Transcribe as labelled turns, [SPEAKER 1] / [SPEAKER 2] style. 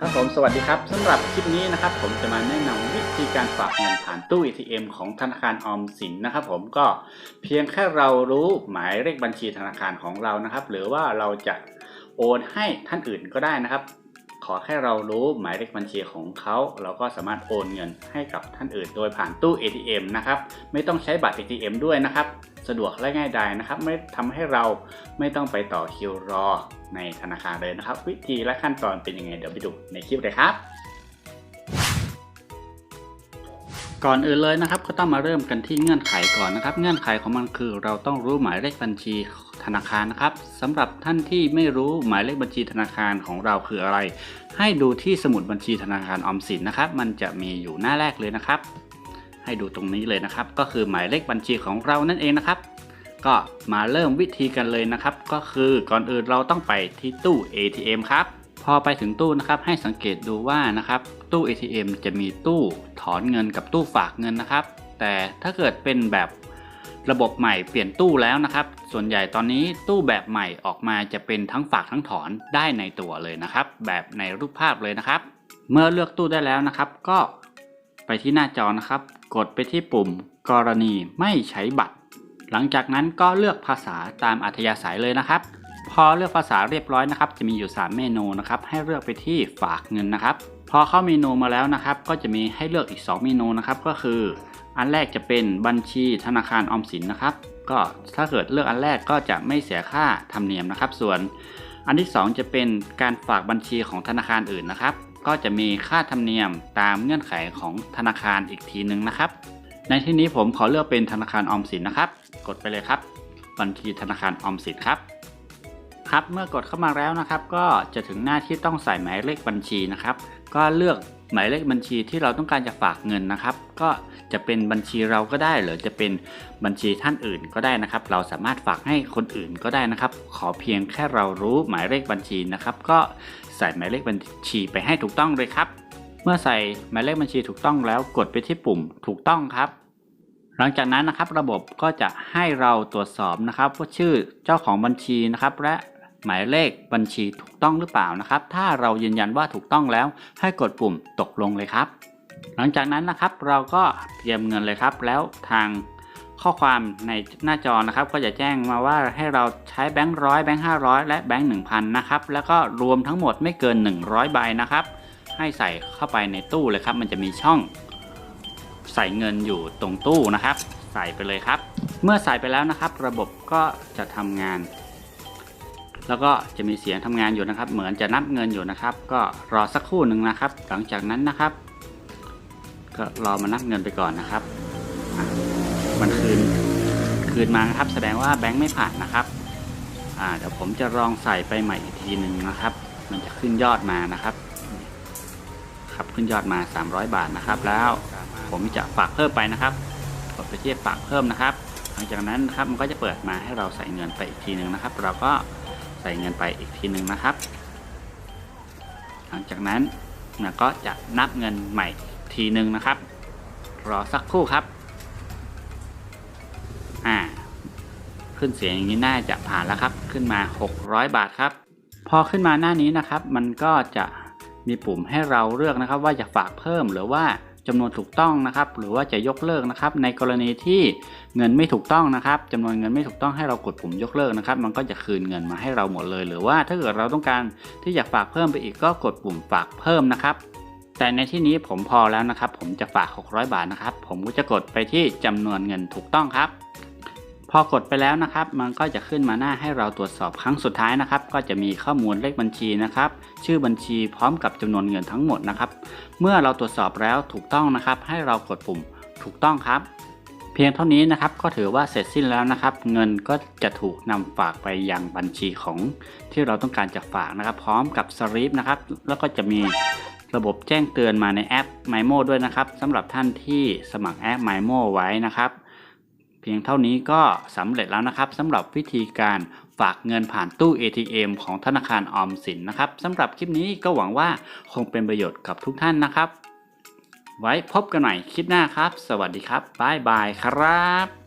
[SPEAKER 1] ครับผมสวัสดีครับสำหรับคลิปนี้นะครับ ผมจะมาแนะนำวิธีการฝากเงินผ่านตู้ ATM ของธนาคารออมสินนะครับผมก็เพียงแค่เรารู้หมายเลขบัญชีธนาคารของเรานะครับ หรือว่าเราจะโอนให้ท่านอื่นก็ได้นะครับ ขอแค่เรารู้หมายเลขบัญชีของเขา เราก็สามารถโอนเงินให้กับท่านอื่น โดยผ่านตู้ ATM นะครับไม่ต้องใช้บัตร ATM ด้วยนะครับ สะดวกและง่ายดายนะครับ ไม่ทำให้เราไม่ต้องไปต่อคิวรอในธนาคารเลยนะครับ วิธีและขั้นตอนเป็นยังไงเดี๋ยวไปดูในคลิปเลยครับก่อนอื่นเลยนะครับก็ต้องมาเริ่มกันที่เงื่อนไขก่อนนะครับ เงื่อนไขของมันคือเราต้องรู้หมายเลขบัญชีธนาคารนะครับสำหรับท่านที่ไม่รู้หมายเลขบัญชีธนาคารของเราคืออะไร ให้ดูที่สมุดบัญชีธนาคารออมสินนะครับ มันจะมีอยู่หน้าแรกเลยนะครับ ให้ดูตรงนี้เลยนะครับ ก็คือหมายเลขบัญชีของเรานั่นเองนะครับ ก็มาเริ่มวิธีกันเลยนะครับ ก็คือก่อนอื่นเราต้องไปที่ตู้ ATM ครับพอไปถึงตู้นะครับให้สังเกตดูว่านะครับตู้ ATM จะมีตู้ถอนเงินกับตู้ฝากเงินนะครับ แต่ถ้าเกิดเป็นแบบระบบใหม่เปลี่ยนตู้แล้วนะครับ ส่วนใหญ่ตอนนี้ตู้แบบใหม่ออกมาจะเป็นทั้งฝากทั้งถอนได้ในตัวเลยนะครับ แบบในรูปภาพเลยนะครับ เมื่อเลือกตู้ได้แล้วนะครับ ก็ไปที่หน้าจอนะครับ กดไปที่ปุ่ม กรณีไม่ใช้บัตร หลังจากนั้นก็เลือกภาษาตามอัธยาศัยเลยนะครับ พอเลือกภาษาเรียบร้อยนะครับ จะมีอยู่ 3 เมนูนะครับ ให้เลือกไปที่ฝากเงินนะครับ พอเข้าเมนูมาแล้วนะครับ ก็จะมีให้เลือกอีก 2 เมนูนะครับ ก็คือ อันแรกจะเป็นบัญชีธนาคารออมสินนะครับ ก็ถ้าเกิดเลือกอันแรกก็จะไม่เสียค่าธรรมเนียมนะครับ ส่วนอันที่ 2 จะเป็นการฝากบัญชีของธนาคารอื่นนะครับ ก็จะมีค่าธรรมเนียมตามเงื่อนไขของธนาคารอีกทีหนึ่งนะครับ ในที่นี้ผมขอเลือกเป็นธนาคารออมสินนะครับ กดไปเลยครับ บัญชีธนาคารออมสินครับ ครับเมื่อกดเข้ามาแล้วนะครับ ก็จะถึงหน้าที่ต้องใส่หมายเลขบัญชีนะครับ ก็เลือกหมายเลขบัญชีที่เราต้องการจะฝากเงินนะครับ ก็จะเป็นบัญชีเราก็ได้ หรือจะเป็นบัญชีท่านอื่นก็ได้นะครับ เราสามารถฝากให้คนอื่นก็ได้นะครับ ขอเพียงแค่เรารู้หมายเลขบัญชีนะครับ ก็ ใส่หมายเลขบัญชีไปให้ถูกต้องเลยครับ เมื่อใส่หมายเลขบัญชีถูกต้องแล้วกดไปที่ปุ่มถูกต้องครับ หลังจากนั้นนะครับระบบก็จะให้เราตรวจสอบนะครับว่าชื่อเจ้าของบัญชีนะครับ และหมายเลขบัญชีถูกต้องหรือเปล่านะครับ ถ้าเรายืนยันว่าถูกต้องแล้วให้กดปุ่มตกลงเลยครับ หลังจากนั้นนะครับเราก็เตรียมเงินเลยครับ แล้วทาง ข้อความในหน้าจอนะครับ ก็จะแจ้งมาว่าให้เราใช้แบงค์ร้อยแบงค์ห้าร้อยและแบงค์หนึ่งพันนะครับ แล้วก็รวมทั้งหมดไม่เกิน 100 ใบนะครับ ให้ใส่เข้าไปในตู้เลยครับ มันจะมีช่อง ใส่เงินอยู่ตรงตู้นะครับ ใส่ไปเลยครับ เมื่อใส่ไปแล้วนะครับ ระบบก็จะทำงาน แล้วก็จะมีเสียงทำงานอยู่นะครับ เหมือนจะนับเงินอยู่นะครับ ก็รอสักครู่หนึ่งนะครับ หลังจากนั้นนะครับ ก็รอมานับเงินไปก่อนนะครับ คืนมานะครับ แสดงว่าแบงค์ไม่ผ่านนะครับเดี๋ยวผมจะลองใส่ไปใหม่อีกทีหนึ่งนะครับ มันจะขึ้นยอดมานะครับครับขึ้นยอดมา 300 บาทนะครับ แล้วผมจะฝากเพิ่มไปนะครับกดไปที่ฝากเพิ่มนะครับ หลังจากนั้นนะครับมันก็จะเปิดมาให้เราใส่เงินไปอีกทีหนึ่งนะครับ เราก็ใส่เงินไปอีกทีหนึ่งนะครับ หลังจากนั้นนก็จะนับเงินใหม่ทีหนึ่งนะครับ รอสักครู่ครับ ขึ้นเสียงอย่างนี้น่าจะผ่านแล้วครับ ขึ้นมา 600 บาทครับ พอขึ้นมาหน้านี้นะครับ มันก็จะมีปุ่มให้เราเลือกนะครับ ว่าจะฝากเพิ่มหรือว่าจำนวนถูกต้องนะครับ หรือว่าจะยกเลิกนะครับ ในกรณีที่เงินไม่ถูกต้องนะครับจำนวนเงินไม่ถูกต้องให้เรากดปุ่มยกเลิกนะครับ มันก็จะคืนเงินมาให้เราหมดเลย หรือว่าถ้าเกิดเราต้องการที่อยากฝากเพิ่มไปอีกก็กดปุ่มฝากเพิ่มนะครับ แต่ในที่นี้ผมพอแล้วนะครับ ผมจะฝาก 600 บาทนะครับ ผมก็จะกดไปที่จำนวนเงินถูกต้องครับ พอกดไปแล้วนะครับ มันก็จะขึ้นมาหน้าให้เราตรวจสอบครั้งสุดท้ายนะครับ ก็จะมีข้อมูลเลขบัญชีนะครับ ชื่อบัญชีพร้อมกับจำนวนเงินทั้งหมดนะครับ เมื่อเราตรวจสอบแล้วถูกต้องนะครับ ให้เรากดปุ่มถูกต้องครับ เพียงเท่านี้นะครับก็ถือว่าเสร็จสิ้นแล้วนะครับ เงินก็จะถูกนำฝากไปยังบัญชีของที่เราต้องการจะฝากนะครับ พร้อมกับสลิปนะครับ แล้วก็จะมีระบบแจ้งเตือนมาในแอป MyMo ด้วยนะครับสำหรับท่านที่สมัครแอป MyMo ไว้นะครับ เพียงเท่านี้ก็สำเร็จแล้วนะครับสำหรับวิธีการฝากเงินผ่านตู้ ATM ของธนาคารออมสินนะครับสำหรับคลิปนี้ก็หวังว่าคงเป็นประโยชน์กับทุกท่านนะครับ ไว้พบกันใหม่คลิปหน้าครับ สวัสดีครับบ๊ายบายครับ